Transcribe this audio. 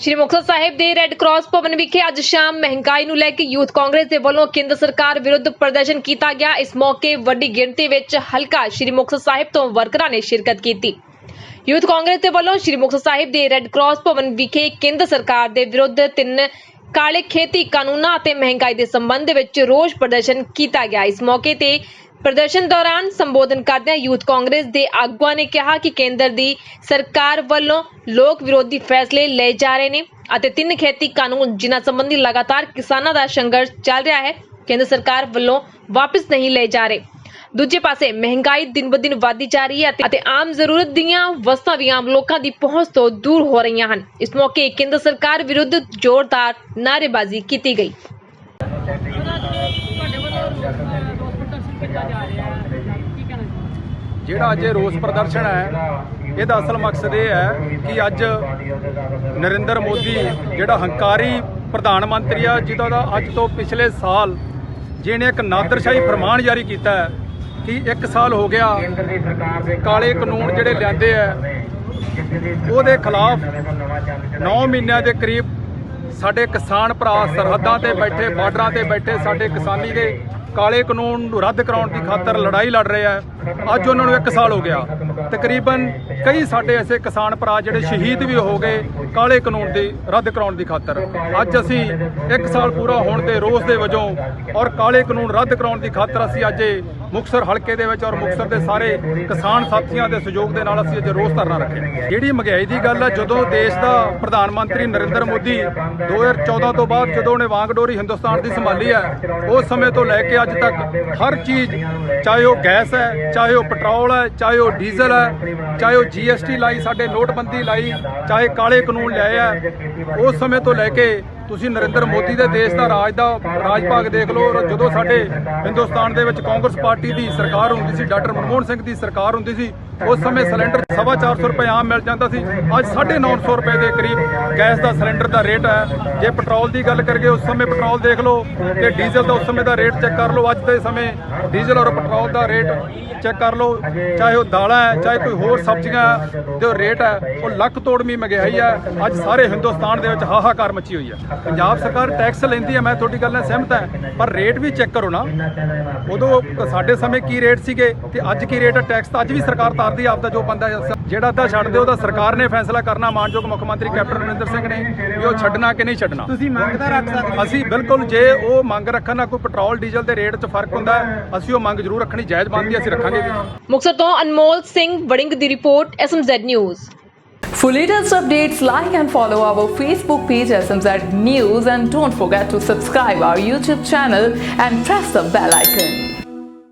ਸ਼੍ਰੀ ਮੁਕਤਸਰ ਸਾਹਿਬ ਦੇ red cross ਭਵਨ ਵਿਖੇ ਅੱਜ ਸ਼ਾਮ ਮਹਿੰਗਾਈ ਨੂੰ ਲੈ ਕੇ ਯੂਥ ਕਾਂਗਰਸ ਦੇ ਵੱਲੋਂ ਕੇਂਦਰ ਸਰਕਾਰ ਵਿਰੁੱਧ ਪ੍ਰਦਰਸ਼ਨ ਕੀਤਾ ਗਿਆ। ਇਸ ਮੌਕੇ ਵੱਡੀ ਗਿਣਤੀ ਵਿੱਚ ਹਲਕਾ ਸ਼੍ਰੀ ਮੁਕਤਸਰ ਸਾਹਿਬ ਤੋਂ ਵਰਕਰਾਂ ਨੇ ਸ਼ਿਰਕਤ ਕੀਤੀ। ਯੂਥ ਕਾਂਗਰਸ ਦੇ ਵੱਲੋਂ ਸ਼੍ਰੀ ਮੁਕਤਸਰ ਸਾਹਿਬ ਦੇ ਰੈੱਡ ਕਰਾਸ ਭਵਨ ਵਿਖੇ ਕੇਂਦਰ ਸਰਕਾਰ ਦੇ ਵਿਰੁੱਧ ਤਿੰਨ ਕਾਲੇ ਖੇਤੀ ਕਾਨੂੰਨਾਂ ਅਤੇ ਮਹਿੰਗਾਈ ਦੇ ਸੰਬੰਧ ਵਿੱਚ ਰੋਸ ਪ੍ਰਦਰਸ਼ਨ ਕੀਤਾ ਗਿਆ। ਇਸ ਮੌਕੇ ਤੇ ਪ੍ਰਦਰਸ਼ਨ ਦੌਰਾਨ ਸੰਬੋਧਨ ਕਰਦਿਆਂ ਯੂਥ ਕਾਂਗਰਸ ਦੇ ਆਗੂਆਂ ਨੇ ਕਿਹਾ ਕਿ ਕੇਂਦਰ ਦੀ ਸਰਕਾਰ ਵੱਲੋਂ ਲੋਕ ਵਿਰੋਧੀ ਫੈਸਲੇ ਲਏ ਜਾ ਰਹੇ ਨੇ ਅਤੇ ਤਿੰਨ ਖੇਤੀ ਕਾਨੂੰਨ ਜਿਨ੍ਹਾਂ ਸੰਬੰਧੀ ਲਗਾਤਾਰ ਕਿਸਾਨਾਂ ਦਾ ਸੰਘਰਸ਼ ਚੱਲ ਰਿਹਾ ਹੈ, ਕੇਂਦਰ ਸਰਕਾਰ ਵੱਲੋਂ ਵਾਪਸ ਨਹੀਂ ਲਏ ਜਾ ਰਹੇ। ਦੂਜੇ ਪਾਸੇ ਮਹਿੰਗਾਈ ਦਿਨ-ਬਦਿਨ ਵਧਦੀ ਜਾ ਰਹੀ ਹੈ ਅਤੇ- ਆਮ ਜ਼ਰੂਰਤ ਦੀਆਂ ਵਸਤਾਂ ਵੀ ਆਮ ਲੋਕਾਂ ਦੀ ਪਹੁੰਚ ਤੋਂ ਦੂਰ ਹੋ ਰਹੀਆਂ ਹਨ। ਇਸ ਮੌਕੇ ਕੇਂਦਰ ਸਰਕਾਰ ਵਿਰੁੱਧ ਜ਼ੋਰਦਾਰ ਨਾਅਰੇਬਾਜ਼ੀ ਕੀਤੀ ਗਈ। ਜਿਹੜਾ ਅੱਜ ਇਹ ਰੋਸ ਪ੍ਰਦਰਸ਼ਨ ਹੈ, ਇਹਦਾ ਅਸਲ ਮਕਸਦ ਇਹ ਹੈ ਕਿ ਅੱਜ ਨਰਿੰਦਰ ਮੋਦੀ, ਜਿਹੜਾ ਹੰਕਾਰੀ ਪ੍ਰਧਾਨ ਮੰਤਰੀ ਆ, ਜਿਹਦਾ ਦਾ ਅੱਜ ਤੋਂ ਪਿਛਲੇ ਸਾਲ ਜਿਹਨੇ ਇੱਕ ਨਾਦਰਸ਼ਾਹੀ ਫਰਮਾਨ ਜਾਰੀ ਕੀਤਾ ਹੈ ਕਿ 1 ਸਾਲ ਹੋ ਗਿਆ, ਕਾਲੇ ਕਾਨੂੰਨ ਜਿਹੜੇ ਲਿਆਂਦੇ ਆ, ਉਹਦੇ ਖਿਲਾਫ 9 ਮਹੀਨਿਆਂ ਦੇ ਕਰੀਬ ਸਾਡੇ ਕਿਸਾਨ ਭਰਾ ਸਰਹੱਦਾਂ ਤੇ ਬੈਠੇ, ਬਾਰਡਰਾਂ ਤੇ ਬੈਠੇ ਸਾਡੇ ਕਿਸਾਨੀ ਦੇ ਕਾਲੇ ਕਾਨੂੰਨ ਨੂੰ ਰੱਦ ਕਰਾਉਣ ਦੀ ਖਾਤਰ ਲੜਾਈ ਲੜ ਰਿਹਾ ਆ। ਅੱਜ ਉਹਨਾਂ ਨੂੰ 1 ਸਾਲ ਹੋ ਗਿਆ। ਤਕਰੀਬਨ ਕਈ ਸਾਡੇ ਐਸੇ ਕਿਸਾਨ ਭਰਾ ਜਿਹੜੇ ਸ਼ਹੀਦ ਵੀ ਹੋ ਗਏ ਕਾਲੇ ਕਾਨੂੰਨ ਦੀ, ਰੱਦ ਕਰਾਉਣ ਦੀ ਖਾਤਰ। ਅੱਜ ਅਸੀਂ 1 ਸਾਲ ਪੂਰਾ ਹੋਣ ਦੇ ਰੋਸ ਦੇ ਵਜੋਂ ਔਰ ਕਾਲੇ ਕਾਨੂੰਨ ਰੱਦ ਕਰਾਉਣ ਦੀ ਖਾਤਰ ਅਸੀਂ ਅੱਜ ਇਹ ਮੁਕਸਰ ਹਲਕੇ ਦੇ ਵਿੱਚ ਔਰ ਮੁਕਸਰ ਦੇ ਸਾਰੇ ਕਿਸਾਨ ਸਾਥੀਆਂ ਦੇ ਸਹਿਯੋਗ ਦੇ ਨਾਲ ਅਸੀਂ ਅੱਜ ਰੋਸ ਧਰਨਾ ਰੱਖਿਆ। ਜਿਹੜੀ ਮਹਿੰਗਾਈ ਦੀ ਗੱਲ ਹੈ ਜਦੋਂ ਦੇਸ਼ ਦਾ ਪ੍ਰਧਾਨ ਮੰਤਰੀ ਨਰਿੰਦਰ ਮੋਦੀ 2014 ਤੋਂ ਬਾਅਦ ਜਦੋਂ ਉਹਨੇ ਵਾਂਗਡੋਰੀ ਹਿੰਦੁਸਤਾਨ ਦੀ ਸੰਭਾਲੀ ਹੈ ਉਸ ਸਮੇਂ ਤੋਂ ਲੈ ਕੇ ਅੱਜ ਤੱਕ ਹਰ ਚੀਜ਼, ਚਾਹੇ ਉਹ ਗੈਸ ਹੈ ਚਾਹੇ ਉਹ ਪੈਟਰੋਲ ਹੈ, ਚਾਹੇ ਉਹ ਡੀਜ਼ਲ ਹੈ, ਚਾਹੇ ਉਹ ਜੀਐਸਟੀ ਲਾਈ, ਸਾਡੇ ਨੋਟਬੰਦੀ ਲਾਈ, ਚਾਹੇ ਕਾਲੇ ਕਾਨੂੰਨ ਲਿਆਏ ਆ, ਉਸ ਸਮੇਂ ਤੋਂ ਲੈ ਕੇ ਤੁਸੀਂ ਨਰਿੰਦਰ ਮੋਦੀ ਦੇ ਦੇਸ਼ ਦਾ ਰਾਜ ਦਾ ਰਾਜ ਭਾਗ ਦੇਖ ਲਓ ਔਰ ਜਦੋਂ ਸਾਡੇ ਹਿੰਦੁਸਤਾਨ ਦੇ ਵਿੱਚ ਕਾਂਗਰਸ ਪਾਰਟੀ ਦੀ ਸਰਕਾਰ ਹੁੰਦੀ ਸੀ, ਡਾਕਟਰ ਮਨਮੋਹਨ ਸਿੰਘ ਦੀ ਸਰਕਾਰ ਹੁੰਦੀ ਸੀ ਉਸ ਸਮੇਂ ਸਿਲੰਡਰ ਸਵਾ ਚਾਰ ਸੌ ਰੁਪਏ ਆਮ ਮਿਲ ਜਾਂਦਾ ਸੀ। ਅੱਜ 950 ਰੁਪਏ ਦੇ ਕਰੀਬ ਗੈਸ ਦਾ ਸਿਲੰਡਰ ਦਾ ਰੇਟ ਹੈ। ਜੇ ਪੈਟਰੋਲ ਦੀ ਗੱਲ ਕਰੀਏ, ਉਸ ਸਮੇਂ ਪੈਟਰੋਲ ਦੇਖ ਲਓ ਤੇ ਡੀਜ਼ਲ ਦਾ ਉਸ ਸਮੇਂ ਦਾ ਰੇਟ ਚੈੱਕ ਕਰ ਲਓ। ਅੱਜ ਦੇ ਸਮੇਂ ਡੀਜ਼ਲ ਔਰ ਪੈਟਰੋਲ ਦਾ ਰੇਟ ਚੈੱਕ ਕਰ ਲਓ। ਚਾਹੇ ਉਹ ਦਾਲਾਂ ਹੈ, ਚਾਹੇ ਕੋਈ ਹੋਰ ਸਬਜ਼ੀਆਂ ਜੋ ਰੇਟ ਹੈ, ਉਹ ਲੱਖ ਤੋੜਵੀਂ ਮਹਿੰਗਾਈ ਹੈ। ਅੱਜ ਸਾਰੇ ਹਿੰਦੁਸਤਾਨ ਦੇ ਵਿੱਚ ਹਾਹਾਕਾਰ ਮੱਚੀ ਹੋਈ ਹੈ। ਪੰਜਾਬ ਸਰਕਾਰ ਟੈਕਸ ਲੈਂਦੀ ਹੈ, ਮੈਂ ਤੁਹਾਡੀ ਗੱਲ ਨਾਲ ਸਹਿਮਤ ਹਾਂ, ਪਰ ਰੇਟ ਵੀ ਚੈੱਕ ਕਰੋ ਨਾ। ਉਦੋਂ ਸਾਡੇ ਸਮੇਂ ਕੀ ਰੇਟ ਸੀਗੇ ਤੇ ਅੱਜ ਕੀ ਰੇਟ ਹੈ? ਟੈਕਸ ਤਾਂ ਅੱਜ ਵੀ ਸਰਕਾਰ ਤਾਰਦੀ ਹੈ ਆਪਦਾ ਜੋ ਬੰਦਾ ਜਿਹੜਾ ਤਾਂ ਛੱਡ ਦਿਓ ਉਹਦਾ ਸਰਕਾਰ ਨੇ ਫੈਸਲਾ ਕਰਨਾ ਮਾਨਯੋਗ ਮੁੱਖ ਮੰਤਰੀ ਕੈਪਟਨ ਅਮਰਿੰਦਰ ਸਿੰਘ ਨੇ ਵੀ ਉਹ ਛੱਡਣਾ ਕਿ ਨਹੀਂ ਛੱਡਣਾ ਤੁਸੀਂ ਮੰਗ ਤਾਂ ਰੱਖ ਸਕਦੇ ਹੋ। ਅਸੀਂ ਬਿਲਕੁਲ ਜੇ ਉਹ ਮੰਗ ਰੱਖਣ ਨਾਲ ਕੋਈ ਪੈਟਰੋਲ ਡੀਜ਼ਲ ਦੇ ਰੇਟ 'ਚ ਫ਼ਰਕ ਹੁੰਦਾ ਅਸੀਂ ਉਹ ਮੰਗ ਜ਼ਰੂਰ ਰੱਖਣੀ ਜਾਇਜ਼ ਬਣਦੀ ਅਸੀਂ ਰੱਖਾਂਗੇ ਵੀ ਮੁਕਤਸਰ ਤੋਂ ਅਨਮੋਲ ਸਿੰਘ ਵੜਿੰਗ ਦੀ report SMZ news For latest updates, like and follow our Facebook page SMZ News and don't forget to subscribe our YouTube channel and press the bell icon.